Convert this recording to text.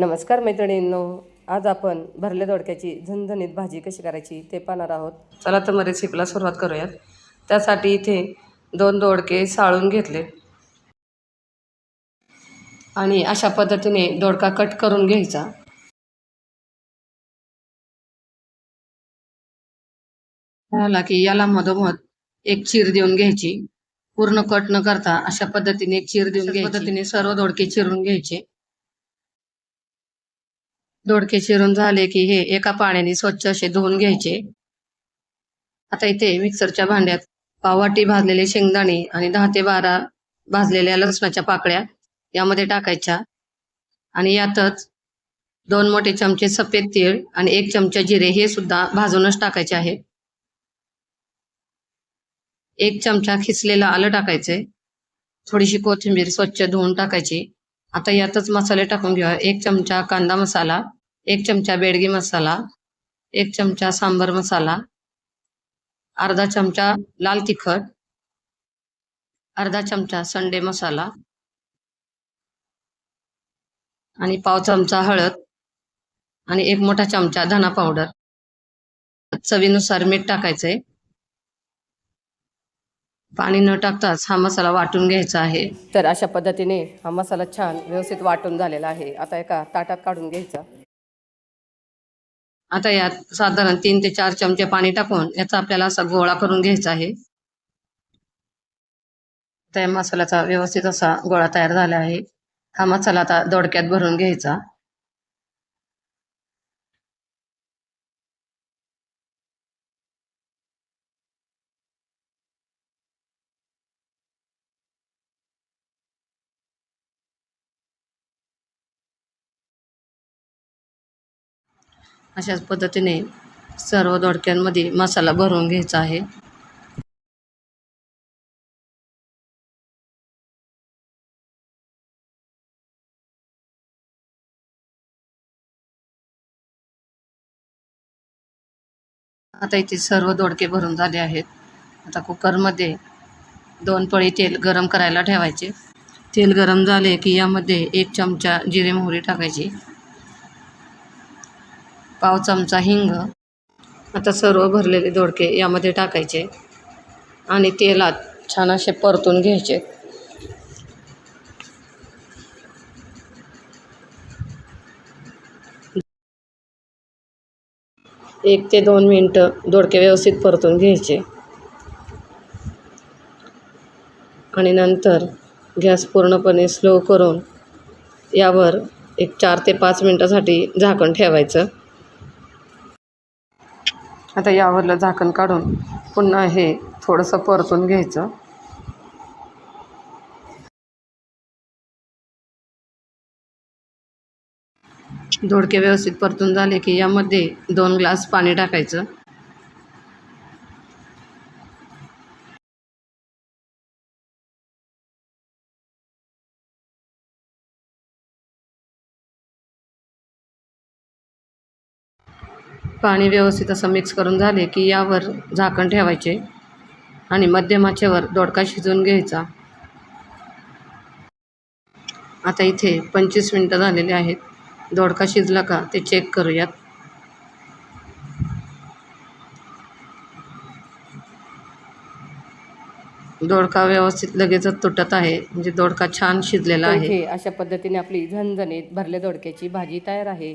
नमस्कार मैत्रिणींनो आज आपण भरल्या दोडक्याची झणझणीत भाजी कशी करायची ते पाहणार आहोत. चला तर मग रेसिपीला सुरुवात करूयात. त्यासाठी इथे दोन दोडके साळून घेतले. आणि अशा पद्धतीने दोडका कट करून घ्यायचा. झाला की याला मधोमध एक चीर देऊन घ्यायची. पूर्ण कट न करता अशा पद्धतीने एक चीर देऊन पद्धतीने सर्व दोडके चिरून घ्यायचे. दोडके चिरून झाले की हे एका पाण्याने स्वच्छ असे धुवून घ्यायचे. आता इथे मिक्सरच्या भांड्यात पाववाटी भाजलेले शेंगदाणे आणि दहा ते बारा भाजलेल्या लसणाच्या पाकळ्या यामध्ये टाकायच्या. आणि यातच दोन मोठे चमचे सफेद तीळ आणि एक चमचा जिरे हे सुद्धा भाजूनच टाकायचे आहे. एक चमचा खिसलेलं आलं टाकायचंय थोडीशी कोथिंबीर स्वच्छ धुवून टाकायची. आता यातच मसाले टाकून घेऊया. एक चमचा कांदा मसाला एक चमचा बेडगी मसाला एक चमचा सांबर मसाला अर्धा चमचा लाल तिखट अर्धा चमचा संडे मसाला आणि पाव चमचा हळद आणि एक मोठा चमचा धना पावडर. चवीनुसार मीठ टाकायचंय. पाणी न टाकताच हा मसाला वाटून घ्यायचा आहे. तर अशा पद्धतीने हा मसाला छान व्यवस्थित वाटून झालेला आहे. आता एका ताटात काढून घ्यायचा. आता यात साधारण तीन ते चार चमचे पाणी टाकून याचा आपल्याला असा गोळा करून घ्यायचा आहे. त्या मसाल्याचा व्यवस्थित असा गोळा तयार झाला आहे. हा मसाला आता दोडक्यात भरून घ्यायचा. अशाच पद्धतीने सर्व दोडक्यांमध्ये मसाला भरून घ्यायचा आहे. आता इथे सर्व दोडके भरून झाले आहेत. आता कुकरमध्ये दोन पळी तेल गरम करायला ठेवायचे. तेल गरम झाले की यामध्ये एक चमचा जिरे मोहरी टाकायची. पाव चमचा हिंग. आता सर्व भरलेले दोडके यामध्ये टाकायचे. आणि तेलात छान असे परतून घ्यायचे. एक ते दोन मिनटं दोडके व्यवस्थित परतून घ्यायचे. आणि नंतर गॅस पूर्णपणे स्लो करून यावर एक चार ते पाच मिनटासाठी झाकण ठेवायचं. आता यावरलं झाकण काढून पुन्हा हे थोडंसं परतून घ्यायचं. दोडके व्यवस्थित परतून झाले की यामध्ये दोन ग्लास पाणी टाकायचं. पाणी व्यवस्थित असं मिक्स करून झाले की यावर झाकण ठेवायचे आणि मध्यमाचेवर दोडका शिजवून घ्यायचा. आता इथे पंचवीस मिनटं झालेले आहेत. दोडका शिजला का ते चेक करूयात. दोडका व्यवस्थित लगेचच तुटत आहे. म्हणजे दोडका छान शिजलेला आहे. अशा पद्धतीने आपली झणझणीत भरल्या दोडक्याची भाजी तयार आहे.